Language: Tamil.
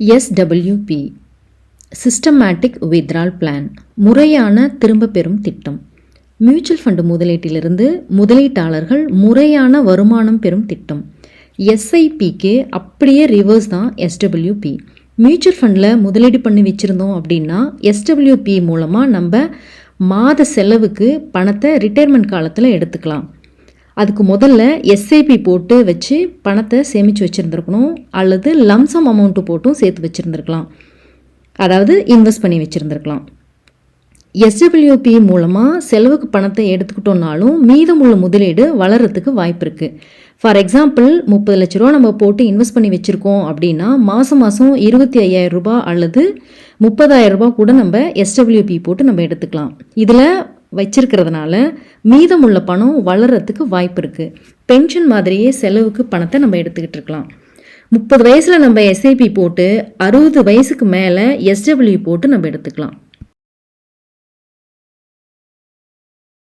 எஸ்டபிள்யூபி சிஸ்டமேட்டிக் வித்ரால் பிளான் முறையான திரும்ப பெறும் திட்டம். மியூச்சுவல் ஃபண்டு முதலீட்டிலிருந்து முதலீட்டாளர்கள் முறையான வருமானம் பெறும் திட்டம். எஸ்ஐபிக்கு அப்படியே ரிவர்ஸ் தான் எஸ்டபிள்யூபி மியூச்சுவல் ஃபண்டில் முதலீடு பண்ணி வச்சுருந்தோம் அப்படின்னா எஸ்டபிள்யூபி மூலமாக நம்ம மாத செலவுக்கு பணத்தை ரிட்டையர்மெண்ட் காலத்தில் எடுத்துக்கலாம். அதுக்கு முதல்ல எஸ்ஐபி போட்டு வச்சு பணத்தை சேமித்து வச்சுருந்துருக்கணும். அல்லது லம்சம் அமௌண்ட்டு போட்டும் சேர்த்து வச்சுருந்துருக்கலாம். அதாவது இன்வெஸ்ட் பண்ணி வச்சுருந்துருக்கலாம். எஸ்டபிள்யூபி மூலமாக செலவுக்கு பணத்தை எடுத்துக்கிட்டோம்னாலும் மீதமுள்ள முதலீடு வளர்கிறதுக்கு வாய்ப்பு இருக்குது ஃபார் எக்ஸாம்பிள் முப்பது லட்ச ரூபா நம்ம போட்டு இன்வெஸ்ட் பண்ணி வச்சுருக்கோம் அப்படின்னா மாதம் மாதம் இருபத்தி ஐயாயிரம் ரூபாய் அல்லது முப்பதாயிரம் ரூபாய் கூட நம்ம எஸ்டபிள்யூபி போட்டு நம்ம எடுத்துக்கலாம். இதில் வச்சிருக்கிறதுனால மீதமுள்ள பணம் வளர்கிறதுக்கு வாய்ப்பு இருக்குது பென்ஷன் மாதிரியே செலவுக்கு பணத்தை நம்ம எடுத்துக்கிட்டு இருக்கலாம். முப்பது வயசில் நம்ம எஸ்ஐபி போட்டு அறுபது வயசுக்கு மேலே எஸ்டபிள்யூ போட்டு நம்ம எடுத்துக்கலாம்.